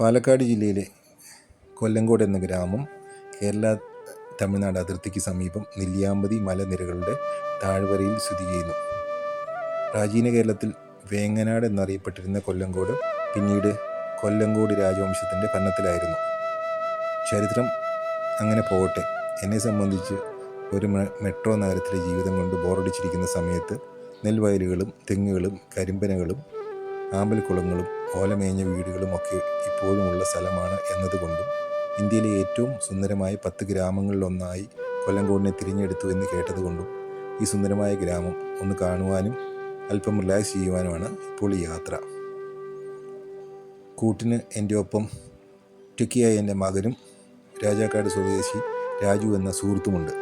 പാലക്കാട് ജില്ലയിലെ കൊല്ലങ്കോട് എന്ന ഗ്രാമം കേരള തമിഴ്നാട് അതിർത്തിക്ക് സമീപം നെല്ലിയാമ്പതി മലനിരകളുടെ താഴ്വരയിൽ സ്ഥിതി ചെയ്യുന്നു. പ്രാചീന കേരളത്തിൽ വേങ്ങനാട് എന്നറിയപ്പെട്ടിരുന്ന കൊല്ലങ്കോട് പിന്നീട് കൊല്ലങ്കോട് രാജവംശത്തിന്റെ ഭരണത്തിലായിരുന്നു. ചരിത്രം അങ്ങനെ പോകട്ടെ. എന്നെ സംബന്ധിച്ച് ഒരു മെട്രോ നഗരത്തിലെ ജീവിതം കൊണ്ട് ബോറടിച്ചിരിക്കുന്ന സമയത്ത് നെൽവയലുകളും തെങ്ങുകളും കരിമ്പനകളും ആമ്പൽക്കുളങ്ങളും ഓലമേഞ്ഞ വീടുകളുമൊക്കെ ഇപ്പോഴുമുള്ള സ്ഥലമാണ് എന്നതുകൊണ്ടും ഇന്ത്യയിലെ ഏറ്റവും സുന്ദരമായ പത്ത് ഗ്രാമങ്ങളിലൊന്നായി കൊല്ലങ്കോടിനെ തിരഞ്ഞെടുത്തു എന്ന് കേട്ടതുകൊണ്ടും ഈ സുന്ദരമായ ഗ്രാമം ഒന്ന് കാണുവാനും അല്പം റിലാക്സ് ചെയ്യുവാനുമാണ് ഇപ്പോൾ ഈ യാത്ര. കൂട്ടിന് എന്റെ ഒപ്പം ടുക്കിയായ എന്റെ മകനും രാജാക്കാട് സ്വദേശി രാജു എന്ന സുഹൃത്തുമുണ്ട്.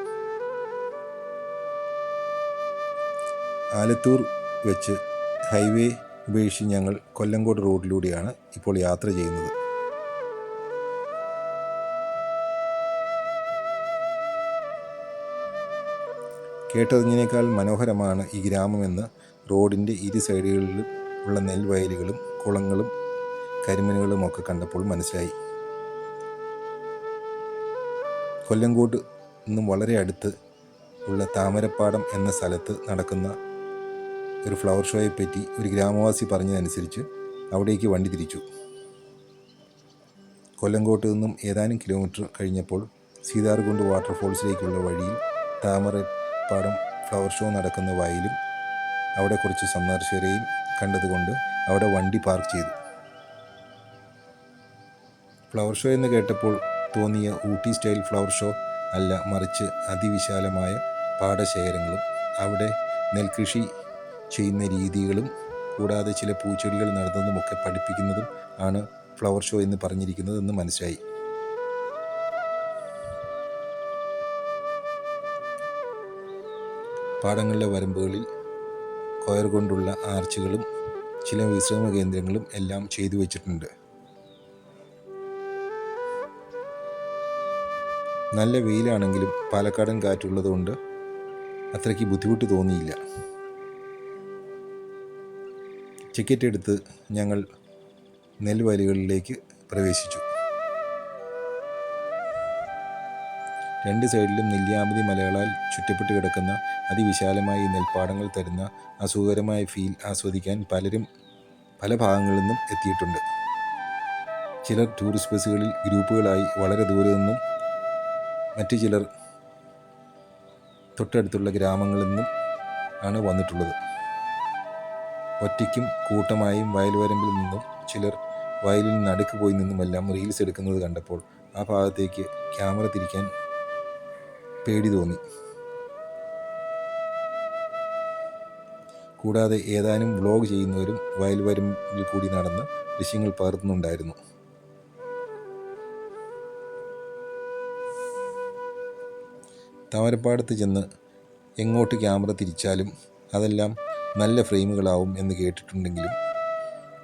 ആലത്തൂർ വെച്ച് ഹൈവേ ഉപേക്ഷിച്ച് ഞങ്ങൾ കൊല്ലങ്കോട് റോഡിലൂടെയാണ് ഇപ്പോൾ യാത്ര ചെയ്യുന്നത്. കേട്ടതിനേക്കാൾ മനോഹരമാണ് ഈ ഗ്രാമമെന്ന് റോഡിന്റെ ഇരു സൈഡുകളിലും ഉള്ള നെൽവയലുകളും കുളങ്ങളും കരിമനുകളും ഒക്കെ കണ്ടപ്പോൾ മനസ്സിലായി. കൊല്ലങ്കോട്ട് നിന്നും വളരെ അടുത്ത് ഉള്ള താമരപ്പാടം എന്ന സ്ഥലത്ത് നടക്കുന്ന ഒരു ഫ്ലവർ ഷോയെ പറ്റി ഒരു ഗ്രാമവാസി പറഞ്ഞതനുസരിച്ച് അവിടേക്ക് വണ്ടി തിരിച്ചു. കൊല്ലങ്കോട്ട് നിന്നും ഏതാനും കിലോമീറ്റർ കഴിഞ്ഞപ്പോൾ സീതാർകുണ്ട് വാട്ടർഫോൾസിലേക്കുള്ള വഴിയിൽ താമരപ്പാടം ഫ്ലവർ ഷോ നടക്കുന്ന വയലും അവിടെ കുറച്ച് സന്ദർശകരെയും കണ്ടതുകൊണ്ട് അവിടെ വണ്ടി പാർക്ക് ചെയ്തു. ഫ്ലവർ ഷോ എന്ന് കേട്ടപ്പോൾ തോന്നിയ ഊട്ടി സ്റ്റൈൽ ഫ്ലവർ ഷോ അല്ല മറിച്ച് അതിവിശാലമായ പാടശേഖരങ്ങളും അവിടെ നെൽകൃഷി ചെയ്യുന്ന രീതികളും കൂടാതെ ചില പൂച്ചെടികൾ നടന്നതുമൊക്കെ പഠിപ്പിക്കുന്നതും ആണ് ഫ്ലവർ ഷോ എന്ന് പറഞ്ഞിരിക്കുന്നത് എന്ന് മനസ്സിലായി. പാടങ്ങളിലെ വരമ്പുകളിൽ കൊയർ കൊണ്ടുള്ള ആർച്ചുകളും ചില വിശ്രമ കേന്ദ്രങ്ങളും എല്ലാം ചെയ്തു വച്ചിട്ടുണ്ട്. നല്ല വെയിലാണെങ്കിലും പാലക്കാടൻ കാറ്റുള്ളതുകൊണ്ട് അത്രയ്ക്ക് ബുദ്ധിമുട്ട് തോന്നിയില്ല. ടിക്കറ്റ് എടുത്ത് ഞങ്ങൾ നെൽവയലുകളിലേക്ക് പ്രവേശിച്ചു. രണ്ട് സൈഡിലും നെല്ലിയാമ്പതി മലകളാൽ ചുറ്റപ്പെട്ട് കിടക്കുന്ന അതിവിശാലമായ ഈ നെൽപ്പാടങ്ങൾ തരുന്ന അസുഖകരമായ ഫീൽ ആസ്വദിക്കാൻ പലരും പല ഭാഗങ്ങളിൽ നിന്നും എത്തിയിട്ടുണ്ട്. ചിലർ ടൂറിസ്റ്റ് ബസ്സുകളിൽ ഗ്രൂപ്പുകളായി വളരെ ദൂരെ നിന്നും മറ്റു ചിലർ തൊട്ടടുത്തുള്ള ഗ്രാമങ്ങളിൽ നിന്നും ആണ് വന്നിട്ടുള്ളത്. ഒറ്റയ്ക്കും കൂട്ടമായും വയൽവരമ്പിൽ നിന്നും ചിലർ വയലിൽ നടുക്ക് പോയി നിന്നുമെല്ലാം റീൽസ് എടുക്കുന്നത് കണ്ടപ്പോൾ ആ ഭാഗത്തേക്ക് ക്യാമറ തിരിക്കാൻ പേടി തോന്നി. കൂടാതെ ഏതാനും വ്ലോഗ് ചെയ്യുന്നവരും വയൽവരമ്പിൽ കൂടി നടന്ന് ദൃശ്യങ്ങൾ പകർത്തുന്നുണ്ടായിരുന്നു. താമരപ്പാടത്ത് ചെന്ന് എങ്ങോട്ട് ക്യാമറ തിരിച്ചാലും അതെല്ലാം നല്ല ഫ്രെയിമുകളാവും എന്ന് കേട്ടിട്ടുണ്ടെങ്കിലും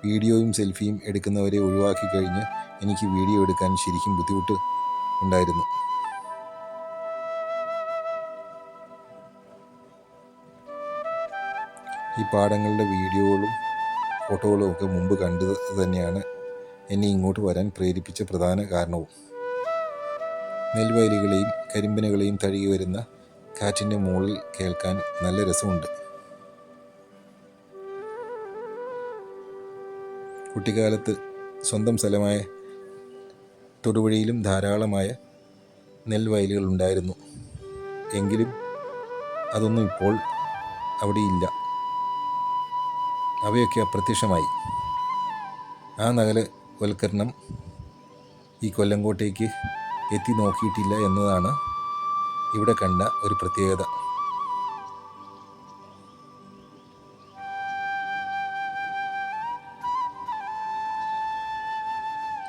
വീഡിയോയും സെൽഫിയും എടുക്കുന്നവരെ ഒഴിവാക്കി കഴിഞ്ഞ് എനിക്ക് വീഡിയോ എടുക്കാൻ ശരിക്കും ബുദ്ധിമുട്ട് ഉണ്ടായിരുന്നു. ഈ പാടങ്ങളുടെ വീഡിയോകളും ഫോട്ടോകളും ഒക്കെ മുമ്പ് കണ്ടത് തന്നെയാണ് എന്നെ ഇങ്ങോട്ട് വരാൻ പ്രേരിപ്പിച്ച പ്രധാന കാരണവും. നെൽവയലുകളെയും കരിമ്പനകളെയും തഴുകി വരുന്ന കാറ്റിന്റെ മുകളിൽ കേൾക്കാൻ നല്ല രസമുണ്ട്. കുട്ടിക്കാലത്ത് സ്വന്തം സ്ഥലമായ തൊടുപുഴയിലും ധാരാളമായ നെൽവയലുകൾ ഉണ്ടായിരുന്നു. എങ്കിലും അതൊന്നും ഇപ്പോൾ അവിടെയില്ല. അവയൊക്കെ അപ്രത്യക്ഷമായി. ആ നഗരവൽക്കരണം ഈ കൊല്ലങ്കോട്ടേക്ക് എത്തി നോക്കിയിട്ടില്ല എന്നതാണ് ഇവിടെ കണ്ട ഒരു പ്രത്യേകത.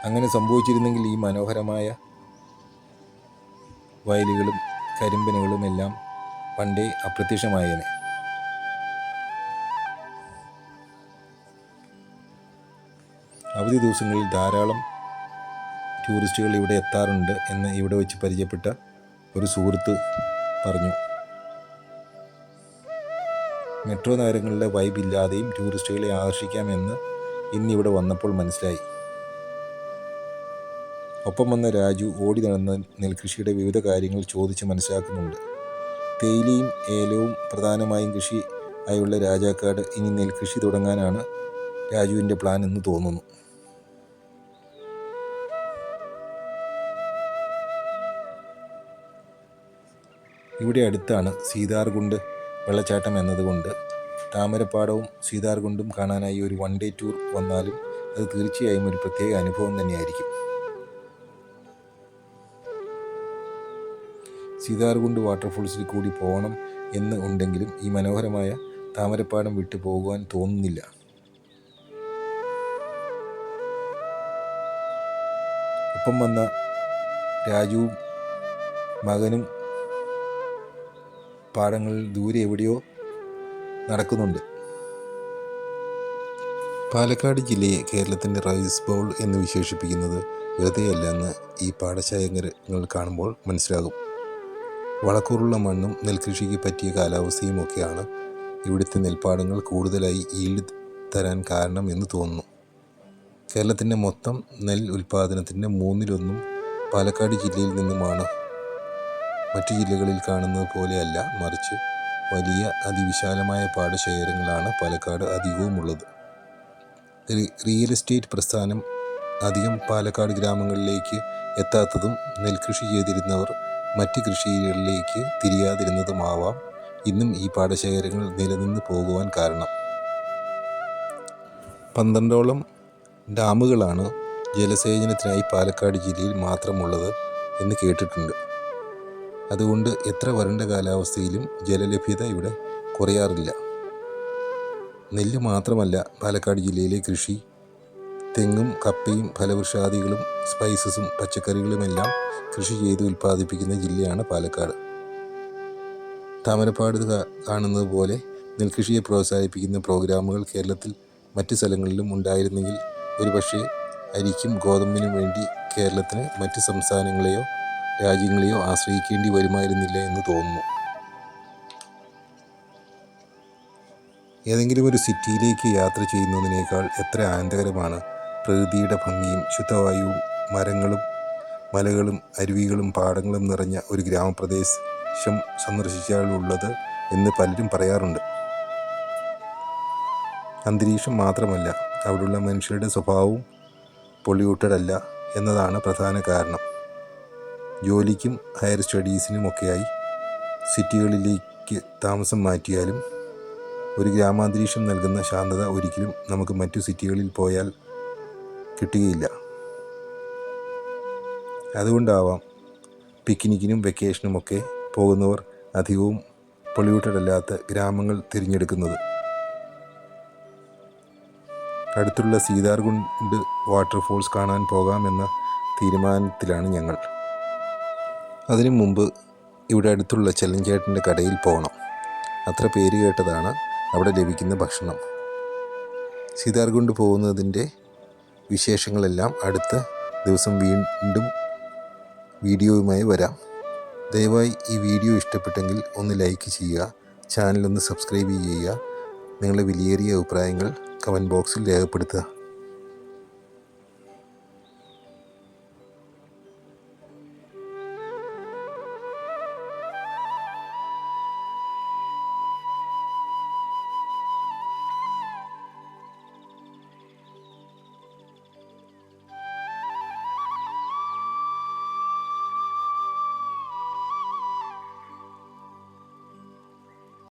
അങ്ങനെ സംഭവിച്ചിരുന്നെങ്കിൽ ഈ മനോഹരമായ വയലുകളും കരിമ്പനുകളും എല്ലാം പണ്ടേ അപ്രത്യക്ഷമായേനെ. അവധി ദിവസങ്ങളിൽ ധാരാളം ടൂറിസ്റ്റുകൾ ഇവിടെ എത്താറുണ്ട് എന്ന് ഇവിടെ വെച്ച് പരിചയപ്പെട്ട ഒരു സുഹൃത്ത് പറഞ്ഞു. മെട്രോ നഗരങ്ങളിലെ വൈബില്ലാതെയും ടൂറിസ്റ്റുകളെ ആകർഷിക്കാമെന്ന് ഇന്നിവിടെ വന്നപ്പോൾ മനസ്സിലായി. ഒപ്പം വന്ന രാജു ഓടി നടന്ന് നെൽകൃഷിയുടെ വിവിധ കാര്യങ്ങൾ ചോദിച്ച് മനസ്സിലാക്കുന്നുണ്ട്. തേയിലയും ഏലവും പ്രധാനമായും കൃഷി ആയുള്ള രാജാക്കാട് ഇനി നെൽകൃഷി തുടങ്ങാനാണ് രാജുവിന്റെ പ്ലാൻ എന്ന് തോന്നുന്നു. ഇവിടെ അടുത്താണ് സീതാർകുണ്ട് വെള്ളച്ചാട്ടം എന്നതുകൊണ്ട് താമരപ്പാടവും സീതാർകുണ്ടും കാണാനായി ഒരു വൺ ഡേ ടൂർ വന്നാലും അത് തീർച്ചയായും ഒരു പ്രത്യേക അനുഭവം തന്നെയായിരിക്കും. സീതാർകുണ്ട് വാട്ടർഫോൾസിൽ കൂടി പോകണം എന്ന് ഉണ്ടെങ്കിലും ഈ മനോഹരമായ താമരപ്പാടം വിട്ടു പോകുവാൻ തോന്നുന്നില്ല. ഒപ്പം വന്ന രാജുവും മകനും പാടങ്ങളിൽ ദൂരെ എവിടെയോ നടക്കുന്നുണ്ട്. പാലക്കാട് ജില്ലയെ കേരളത്തിന്റെ റൈസ് ബൗൾ എന്ന് വിശേഷിപ്പിക്കുന്നത് വെറുതെയല്ല എന്ന് ഈ പാടശേഖരങ്ങൾ കാണുമ്പോൾ മനസ്സിലാകും. വളക്കൂറുള്ള മണ്ണും നെൽകൃഷിക്ക് പറ്റിയ കാലാവസ്ഥയും ഒക്കെയാണ് ഇവിടുത്തെ നെൽപ്പാടങ്ങൾ കൂടുതലായി ഈൽഡ് തരാൻ കാരണം എന്ന് തോന്നുന്നു. കേരളത്തിന്റെ മൊത്തം നെൽ ഉൽപ്പാദനത്തിന്റെ മൂന്നിലൊന്നും പാലക്കാട് ജില്ലയിൽ നിന്നുമാണ്. മറ്റു ജില്ലകളിൽ കാണുന്നത് പോലെയല്ല മറിച്ച് വലിയ അതിവിശാലമായ പാടശേഖരങ്ങളാണ് പാലക്കാട് അധികവുമുള്ളത് റിയൽ എസ്റ്റേറ്റ് പ്രസ്ഥാനം അധികം പാലക്കാട് ഗ്രാമങ്ങളിലേക്ക് എത്താത്തതും നെൽകൃഷി ചെയ്തിരുന്നവർ മറ്റ് കൃഷികളിലേക്ക് തിരിയാതിരുന്നതുമാവാം ഇന്നും ഈ പാടശേഖരങ്ങൾ നിലനിന്ന് പോകുവാൻ കാരണം. പന്ത്രണ്ടോളം ഡാമുകളാണ് ജലസേചനത്തിനായി പാലക്കാട് ജില്ലയിൽ മാത്രമുള്ളത് എന്ന് കേട്ടിട്ടുണ്ട്. അതുകൊണ്ട് എത്ര വരണ്ട കാലാവസ്ഥയിലും ജലലഭ്യത ഇവിടെ കുറയാറില്ല. നെല്ല് മാത്രമല്ല പാലക്കാട് ജില്ലയിലെ കൃഷി തെങ്ങും കപ്പയും ഫലവൃക്ഷാദികളും സ്പൈസസും പച്ചക്കറികളുമെല്ലാം കൃഷി ചെയ്ത് ഉൽപ്പാദിപ്പിക്കുന്ന ജില്ലയാണ് പാലക്കാട്. താമരപ്പാട് കാണുന്നത് പോലെ നെൽകൃഷിയെ പ്രോത്സാഹിപ്പിക്കുന്ന പ്രോഗ്രാമുകൾ കേരളത്തിൽ മറ്റ് സ്ഥലങ്ങളിലും ഉണ്ടായിരുന്നെങ്കിൽ ഒരുപക്ഷെ അരിക്കും ഗോതമ്പിനും വേണ്ടി കേരളത്തിന് മറ്റ് സംസ്ഥാനങ്ങളെയോ രാജ്യങ്ങളെയോ ആശ്രയിക്കേണ്ടി വരുമായിരുന്നില്ല എന്ന് തോന്നുന്നു. ഏതെങ്കിലും ഒരു സിറ്റിയിലേക്ക് യാത്ര ചെയ്യുന്നതിനേക്കാൾ എത്ര ആനന്ദകരമാണ് പ്രകൃതിയുടെ ഭംഗിയും ശുദ്ധവായുവും മരങ്ങളും മലകളും അരുവികളും പാടങ്ങളും നിറഞ്ഞ ഒരു ഗ്രാമപ്രദേശം സന്ദർശിച്ചാലുള്ളത് എന്ന് പലരും പറയാറുണ്ട്. അന്തരീക്ഷം മാത്രമല്ല അവിടെയുള്ള മനുഷ്യരുടെ സ്വഭാവവും പൊള്യൂട്ടഡ് അല്ല എന്നതാണ് പ്രധാന കാരണം. ജോലിക്കും ഹയർ സ്റ്റഡീസിനുമൊക്കെയായി സിറ്റികളിലേക്ക് താമസം മാറ്റിയാലും ഒരു ഗ്രാമാന്തരീക്ഷം നൽകുന്ന ശാന്തത ഒരിക്കലും നമുക്ക് മറ്റു സിറ്റികളിൽ പോയാൽ കിട്ടുകയില്ല. അതുകൊണ്ടാവാം പിക്നിക്കിനും വെക്കേഷനുമൊക്കെ പോകുന്നവർ അധികവും പൊള്യൂട്ടഡ് അല്ലാത്ത ഗ്രാമങ്ങൾ തിരഞ്ഞെടുക്കുന്നത്. അടുത്തുള്ള സീതാർകുണ്ട് വാട്ടർഫോൾസ് കാണാൻ പോകാമെന്ന തീരുമാനത്തിലാണ് ഞങ്ങൾ. അതിനു മുമ്പ് ഇവിടെ അടുത്തുള്ള ചെല്ലഞ്ചേട്ടന്റെ കടയിൽ പോകണം. അത്ര പേര് കേട്ടതാണ് അവിടെ ലഭിക്കുന്ന ഭക്ഷണം. സീതാർകുണ്ട് പോകുന്നതിന്റെ വിശേഷങ്ങളെല്ലാം അടുത്ത ദിവസം വീണ്ടും വീഡിയോയുമായി വരാം. ദയവായി ഈ വീഡിയോ ഇഷ്ടപ്പെട്ടെങ്കിൽ ഒന്ന് ലൈക്ക് ചെയ്യുക ചാനലൊന്ന് സബ്സ്ക്രൈബ് ചെയ്യുക. നിങ്ങളുടെ വിലയേറിയ അഭിപ്രായങ്ങൾ കമന്റ് ബോക്സിൽ രേഖപ്പെടുത്തുക.